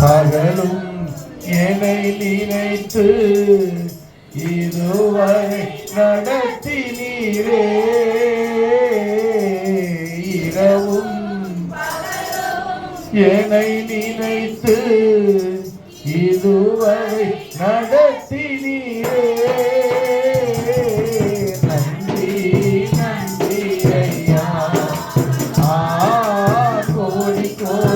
பகலும் என்னை நினைத்து இதுவரை நடத்தி நீரே இரவும் என்னை நினைத்து இதுவரை நடத்தி நீரே நன்றி நன்றி ஐயா. ஆ கோடி கோடி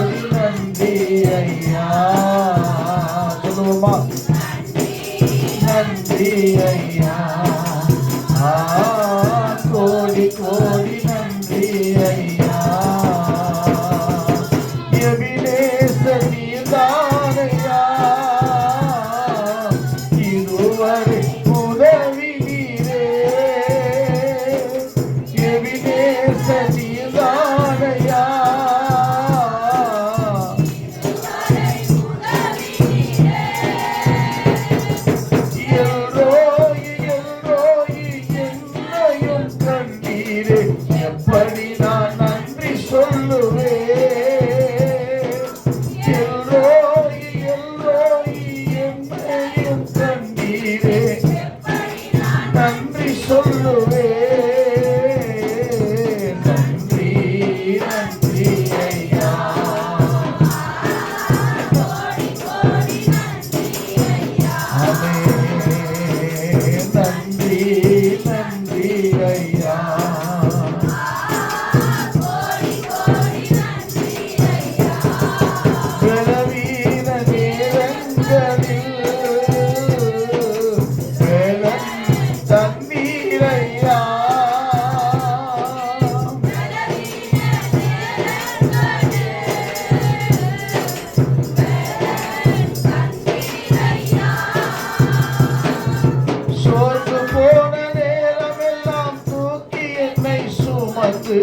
சுமந்து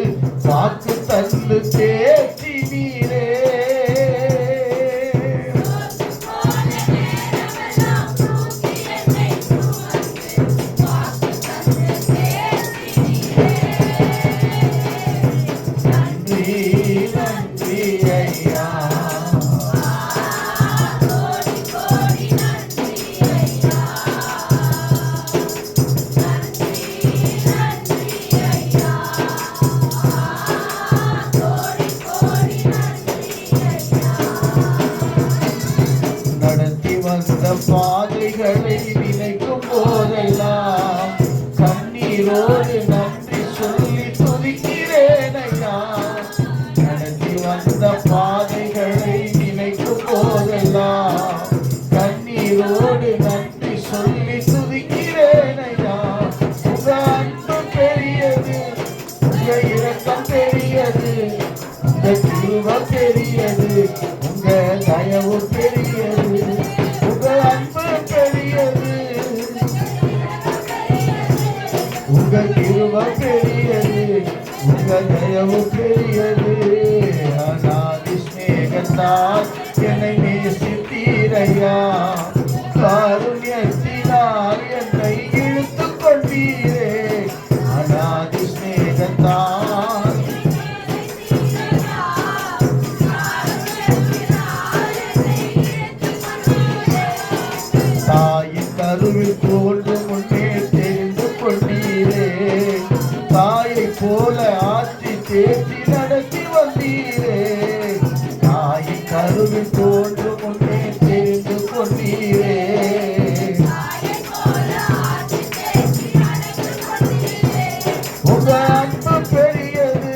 வாக்கு தந்து தேற்றி கண்ணீரோடு நன்றி சொல்லி துதிக்கிறேன் ஐயா. நடத்தி வந்த பாதைகளை நினைக்கும் போதெல்லாம் கண்ணீரோடு நன்றி சொல்லி துதிக்கிறேன் ஐயா. உங்க அன்பு பெரியது உங்க இரக்கம் பெரியது உங்க கிருப பெரியது உங்க தயவு பெரியது. உங்க கிருப பெரியது உங்க தயவு பெரியது அநாதி ஸ்நேகத்தால் என்னை கருவில் தோன்றும் முன்னே தெரிந்து கொண்டீரே. உங்க அன்பு பெரியது.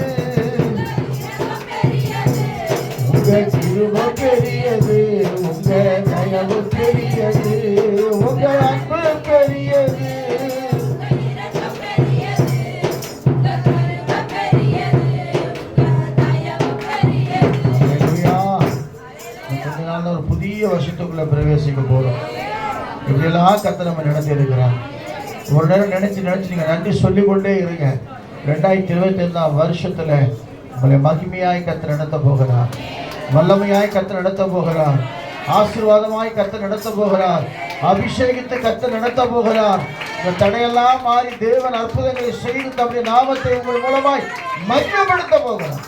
உங்க கிருப பெரியது. உங்க தயவு பெரிய புதிய வருஷத்துக்குள்ள பிரவேசிக்க போறோம். இப்படியெல்லாம் கத்த நம்ம நடத்தி ஒரு நேரம் நினைச்சு நினைச்சு நீங்க நன்றி சொல்லிக்கொண்டே இருங்க. ரெண்டாயிரத்தி இருபத்தி ஐந்தாம் வருஷத்துல உங்களை மகிமையாய் கத்த நடத்த போகிறார். வல்லமையாய் கத்த நடத்த போகிறார். ஆசீர்வாதமாய் கத்த நடத்த போகிறார். அபிஷேகித்து கத்த நடத்த போகிறார். இந்த தடையெல்லாம் மாறி தேவன் அற்புதங்களை செய்து தம்முடைய நாமத்தை உங்கள் மூலமாய் மகிமைப்படுத்த போகிறார்.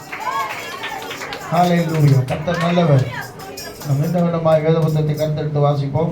கத்த நல்லவர். நம்ம இந்த விதமாக வேத புத்தகத்தை கருத்தெடுத்து வாசிப்போம்.